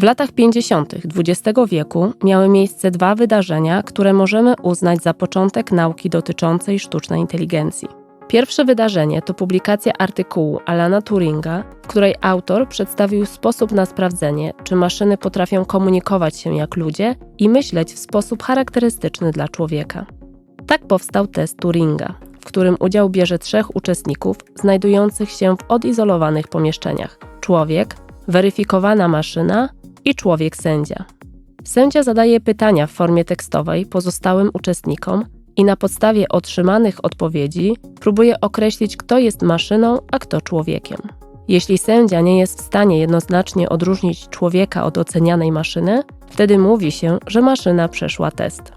W latach 50. XX wieku miały miejsce dwa wydarzenia, które możemy uznać za początek nauki dotyczącej sztucznej inteligencji. Pierwsze wydarzenie to publikacja artykułu Alana Turinga, w której autor przedstawił sposób na sprawdzenie, czy maszyny potrafią komunikować się jak ludzie i myśleć w sposób charakterystyczny dla człowieka. Tak powstał test Turinga, w którym udział bierze trzech uczestników znajdujących się w odizolowanych pomieszczeniach: człowiek, weryfikowana maszyna i człowiek sędzia. Sędzia zadaje pytania w formie tekstowej pozostałym uczestnikom i na podstawie otrzymanych odpowiedzi próbuje określić, kto jest maszyną, a kto człowiekiem. Jeśli sędzia nie jest w stanie jednoznacznie odróżnić człowieka od ocenianej maszyny, wtedy mówi się, że maszyna przeszła test.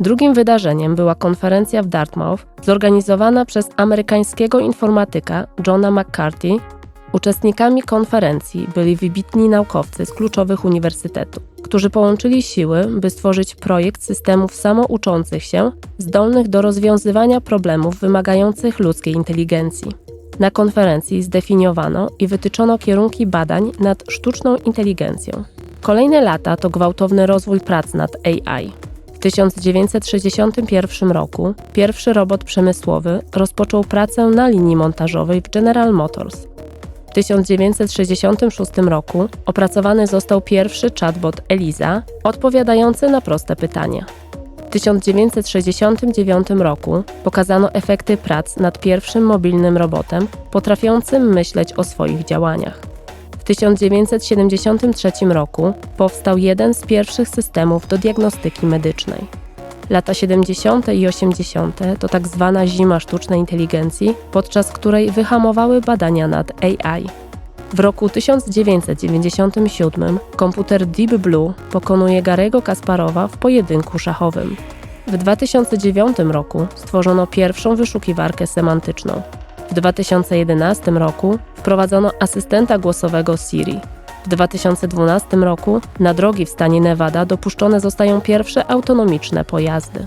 Drugim wydarzeniem była konferencja w Dartmouth zorganizowana przez amerykańskiego informatyka Johna McCarthy. Uczestnikami konferencji byli wybitni naukowcy z kluczowych uniwersytetów, którzy połączyli siły, by stworzyć projekt systemów samouczących się, zdolnych do rozwiązywania problemów wymagających ludzkiej inteligencji. Na konferencji zdefiniowano i wytyczono kierunki badań nad sztuczną inteligencją. Kolejne lata to gwałtowny rozwój prac nad AI. W 1961 roku pierwszy robot przemysłowy rozpoczął pracę na linii montażowej w General Motors. W 1966 roku opracowany został pierwszy chatbot Eliza, odpowiadający na proste pytania. W 1969 roku pokazano efekty prac nad pierwszym mobilnym robotem, potrafiącym myśleć o swoich działaniach. W 1973 roku powstał jeden z pierwszych systemów do diagnostyki medycznej. Lata 70. i 80. to tak zwana zima sztucznej inteligencji, podczas której wyhamowały badania nad AI. W roku 1997 komputer Deep Blue pokonuje Garego Kasparowa w pojedynku szachowym. W 2009 roku stworzono pierwszą wyszukiwarkę semantyczną. W 2011 roku wprowadzono asystenta głosowego Siri. W 2012 roku na drogi w stanie Nevada dopuszczone zostają pierwsze autonomiczne pojazdy.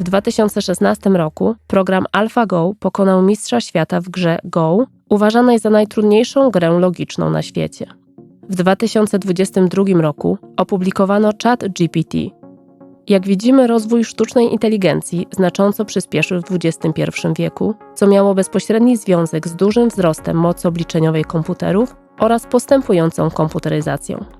W 2016 roku program AlphaGo pokonał mistrza świata w grze Go, uważanej za najtrudniejszą grę logiczną na świecie. W 2022 roku opublikowano Chat GPT. Jak widzimy, rozwój sztucznej inteligencji znacząco przyspieszył w XXI wieku, co miało bezpośredni związek z dużym wzrostem mocy obliczeniowej komputerów oraz postępującą komputeryzacją.